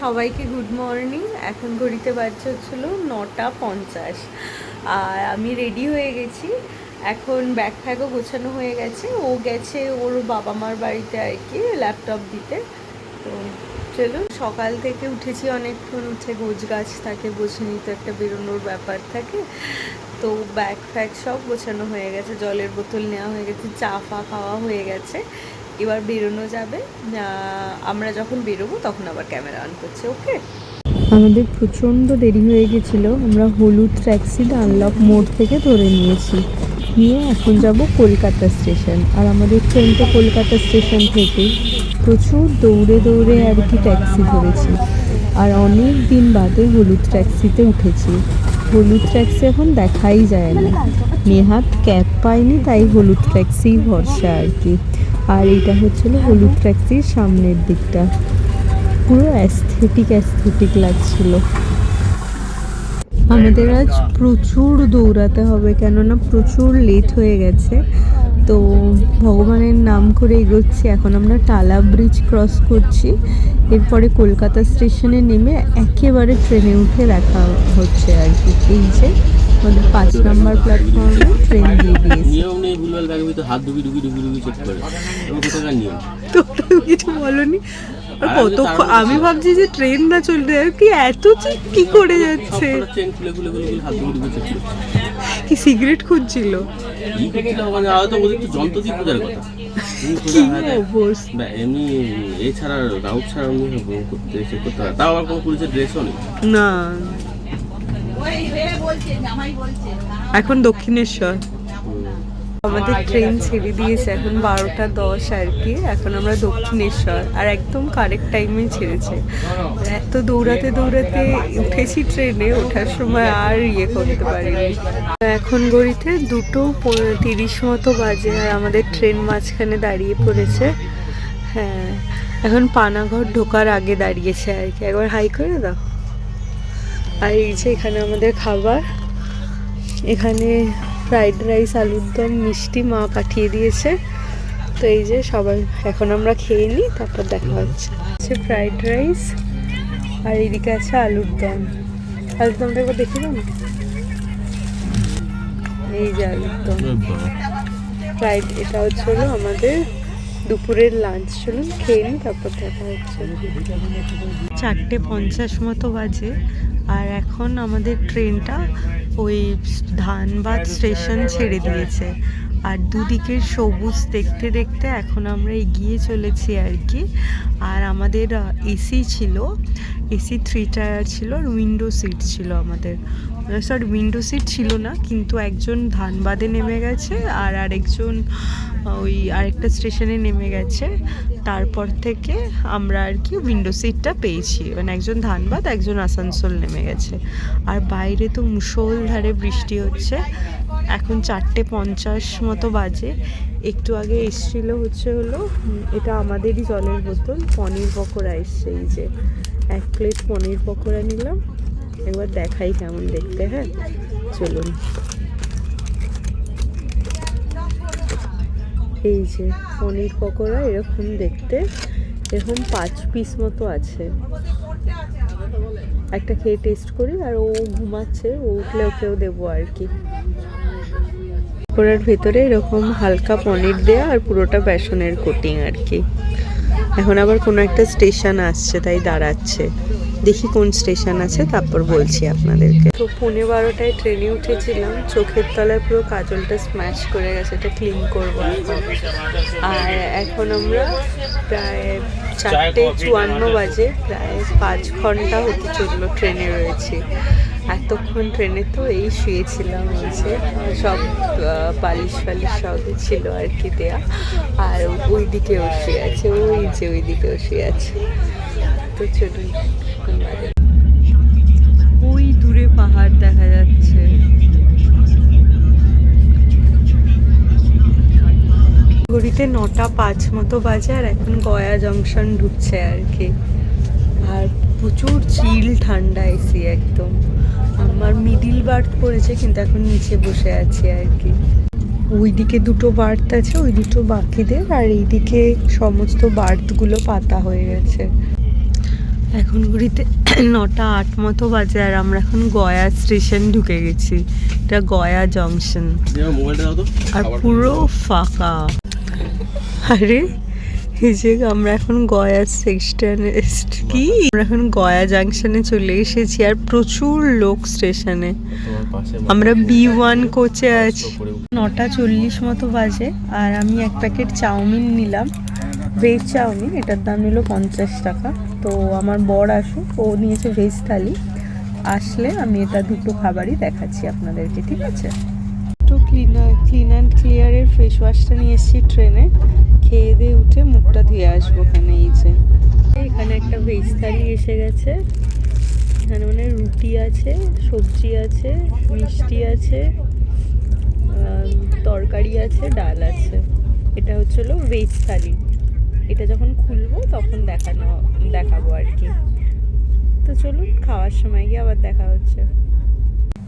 সবাইকে good morning এখন ঘড়িতে বাজছে হচ্ছিল নটা পঞ্চাশ। আর আমি রেডি হয়ে গেছি। এখন ব্যাগ ফ্যাগও গোছানো হয়ে গেছে। ও গেছে ওর বাবা মার বাড়িতে আর কি ল্যাপটপ দিতে। তো চলুন সকাল থেকে উঠেছি অনেকক্ষণ, উঠে গোছ গাছ থাকে, গোছে নিতে একটা বেরোনোর ব্যাপার থাকে। তো ব্যাগ ফ্যাগ সব গোছানো হয়ে গেছে, জলের বোতল নেওয়া হয়ে গেছে, চা ফা খাওয়া হয়ে গেছে। এবার বেরোনো যাবে। আমরা যখন বেরোবো তখন আবার ক্যামেরা অন করছে ওকে আমাদের প্রচণ্ড দেরি হয়ে গেছিল। আমরা হলুদ ট্যাক্সি আনলক মোড় থেকে ধরে নিয়েছি। নিয়ে এখন যাব কলকাতা স্টেশন আর আমাদের ট্রেন তো কলকাতা স্টেশন থেকে প্রচুর দৌড়ে দৌড়ে আর কি ট্যাক্সি ধরেছি। আর অনেক দিন বাদে হলুদ ট্যাক্সিতে উঠেছি। হলুদ ট্যাক্সি এখন দেখাই যায় না। নেহাত ক্যাব পাইনি, তাই হলুদ ট্যাক্সি ভরসা আর কি। আর এটা হচ্ছিল হলুদ ট্যাক্সির সামনের দিকটা। পুরো অ্যাস্থেটিক অ্যাস্থেটিক লাগছিল। আমাদের আজ প্রচুর দৌড়াতে হবে কেননা প্রচুর লেট হয়ে গেছে। তো ভগবানের নাম করে এগোচ্ছি। এখন আমরা টালা ব্রিজ ক্রস করছি। এরপরে কলকাতা স্টেশনে নেমে একেবারে ট্রেনে উঠে দেখা হচ্ছে আর কি। এই যে আমাদের পাঁচ নাম্বার প্ল্যাটফর্মে ট্রেন দিয়ে দিয়েছে। নিয়ম নেই ভুলভাল ব্যাগের ভিতরে হাত ঢুকি ঢুকি ঢুকি ঢুকি চেক করে কোথাকার নিয়ম। তোমরা কিছু বলনি? আমি ভাবছি যে ট্রেন না চলতে কি এত চেক কি করে যাচ্ছে? সবকটা খুলে খুলে খুলে খুলে হাত ঢুকি ঢুকি চেক করে কি সিগারেট খুঁজছিল? কি করছিল ওখানে হয়তো তো যন্ত্র দিয়ে খোঁজার কথা তুমি কি খোঁজা না। অবস্থা? এমনি এছাড়া রাউট ছাড়া করতে করতে তাও আবার কোনো পুলিশের ড্রেসও নেই। না। এখন দক্ষিণেশ্বর। আমাদের ট্রেন ছেড়ে দিয়েছে এখন বারোটা দশ আর কি। এখন আমরা দক্ষিণেশ্বর আর একদম কারেক্ট টাইমে ছেড়েছে। এত দৌড়াতে দৌড়াতে উঠেছি ট্রেনে ওঠার সময় আর ইয়ে করতে পারিনি। এখন গড়িতে দুটো তিরিশ মতো বাজে আর আমাদের ট্রেন মাঝখানে দাঁড়িয়ে পড়েছে। হ্যাঁ এখন পানাঘর ঢোকার আগে দাঁড়িয়েছে আর কি। একবার হাই করে দাও। আর এই যে এখানে আমাদের খাবার এখানে ফ্রাইড রাইস, আলুর দম, মিষ্টি মা পাঠিয়ে দিয়েছে। তো এই যে সবাই, এখন আমরা খেয়ে নিই, তারপর দেখা হচ্ছে। হচ্ছে ফ্রাইড রাইস, আর এদিকে আছে আলুর দম। আলুর দমটা একবার দেখে না। এই যে আলুর দম। ফ্রাইড, এটা হচ্ছে হলো আমাদের দুপুরের লাঞ্চ চলুন, খেয়ে নিই, তারপর দেখা হচ্ছে। চারটে পঞ্চাশ মতো বাজে। আর এখন আমাদের ট্রেনটা ওই ধানবাদ স্টেশন ছেড়ে দিয়েছে। আর দুদিকের সবুজ দেখতে দেখতে এখন আমরা এগিয়ে চলেছি আর কি। আর আমাদের এসি ছিল, এসি থ্রি টায়ার ছিল আর উইন্ডো সিট ছিল আমাদের। সরি উইন্ডো সিট ছিল না, কিন্তু একজন ধানবাদে নেমে গেছে আর আরেকজন ওই আরেকটা স্টেশনে নেমে গেছে। তারপর থেকে আমরা আর কি উইন্ডো সিটটা পেয়েছি। মানে একজন ধানবাদ, একজন আসানসোল নেমে গেছে। আর বাইরে তো মুষলধারে বৃষ্টি হচ্ছে। এখন চারটে পঞ্চাশ মতো বাজে। একটু আগে এসছিল হচ্ছে হলো, এটা আমাদেরই জলের বোতল, পনির পকোড়া এসছে এই যে। এক প্লেট পনির পকোড়া নিলাম। একবার দেখাই কেমন দেখতে হ্যাঁ? চলুন। এই যে পনির পকোড়া এরকম দেখতে, এরকম পাঁচ পিস মতো আছে। একটা খেয়ে টেস্ট করি আর ও ঘুমাচ্ছে, ও উঠলে ওকেও দেবো আর কি। পকোড়ার ভেতরে এরকম হালকা পনির দেয়া আর পুরোটা বেসনের কোটিং আর কি। এখন আবার কোনো একটা স্টেশন আসছে, তাই দাঁড়াচ্ছে। দেখি কোন স্টেশন আছে, তারপর বলছি আপনাদেরকে। তো পৌনে বারোটায় ট্রেনে উঠেছিলাম, চোখের তলায় পুরো কাজলটা স্ম্যাশ করে গেছে, এটা ক্লিন করব আর এখন আমরা প্রায় চারটে চুয়ান্ন বাজে, প্রায় পাঁচ ঘণ্টা হতে চলল ট্রেনে রয়েছে। এতক্ষণ ট্রেনে তো এই শুয়েছিলাম যে সব বালিশ ফালিশ সবই ছিল আর কি দেয়া। আর ওই দিকেও শুয়ে আছে, ওই যে ওই দিকেও শুয়ে আছে। তো চলুন ওই দূরে পাহাড় দেখা যাচ্ছে। ঘড়িতে নটা পাঁচ মতো বাজে আর এখন গয়া জংশন ঢুকছে আর কি। আর প্রচুর চিল ঠান্ডা এসি একদম। মিডিল বার্থ পড়েছে কিন্তু এখন নিচে বসে আছি আর কি। ওইদিকে দুটো বার্থ আছে ওই দুটো বাকিদের আর এইদিকে সমস্ত বার্থগুলো পাতা হয়ে গেছে। এখন ঘড়িতে নটা আট মতো বাজে আর আমরা এখন গয়া স্টেশন ঢুকে গেছি। এটা গয়া জংশন। আর পুরো ফাঁকা। আরে এই যে আমরা এখন গয়া স্টেশনে কি? আমরা এখন গয়া জাংশনে চলে এসেছি আর প্রচুর লোক স্টেশনে আমরা বি ওয়ান কোচে আছি। নটা চল্লিশ মতো বাজে আর আমি এক প্যাকেট চাউমিন নিলাম। ভেজ চাউমিন এটার দাম নিল পঞ্চাশ টাকা। তো আমার বর আসুক ও নিয়েছে ভেজ থালি। আসলে আমি এটা দুটো খাবারই দেখাচ্ছি আপনাদেরকে ঠিক আছে? একটু ক্লিনার ক্লিন ফেস ওয়াশটা নিয়ে এসেছি ট্রেনে। খেয়ে দিয়ে উঠে মুখটা ধুয়ে আসব ওখানে এই যে। এখানে একটা ভেজ থালি এসে গেছে। এখানে মানে রুটি আছে, সবজি আছে, মিষ্টি আছে তরকারি আছে, ডাল আছে। এটা হচ্ছিল ভেজ থালি। এটা যখন খুলবো তখন দেখানো, দেখাবো আর কি। তো চলুন খাওয়ার সময় গিয়ে আবার দেখা হচ্ছে।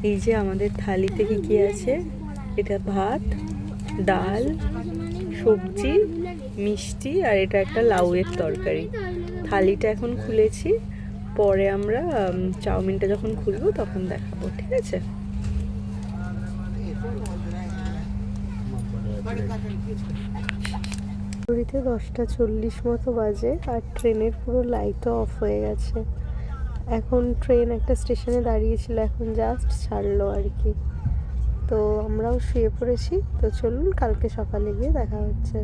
এই যে আমাদের থালিতে কি কি আছে? এটা ভাত ডাল, সবজি, মিষ্টি আর এটা একটা লাউয়ের তরকারি। থালিটা এখন খুলেছি। পরে আমরা চাউমিনটা যখন খুলবো তখন দেখাবো, ঠিক আছে? ঘড়িতে দশটা চল্লিশ মতো বাজে আর ট্রেনের পুরো লাইটও অফ হয়ে গেছে। এখন ট্রেন একটা স্টেশনে দাঁড়িয়েছিল এখন জাস্ট ছাড়লো আর কি। তো আমরাও শুয়ে পড়েছি। তো চলুন কালকে সকালে গিয়ে দেখা হচ্ছে।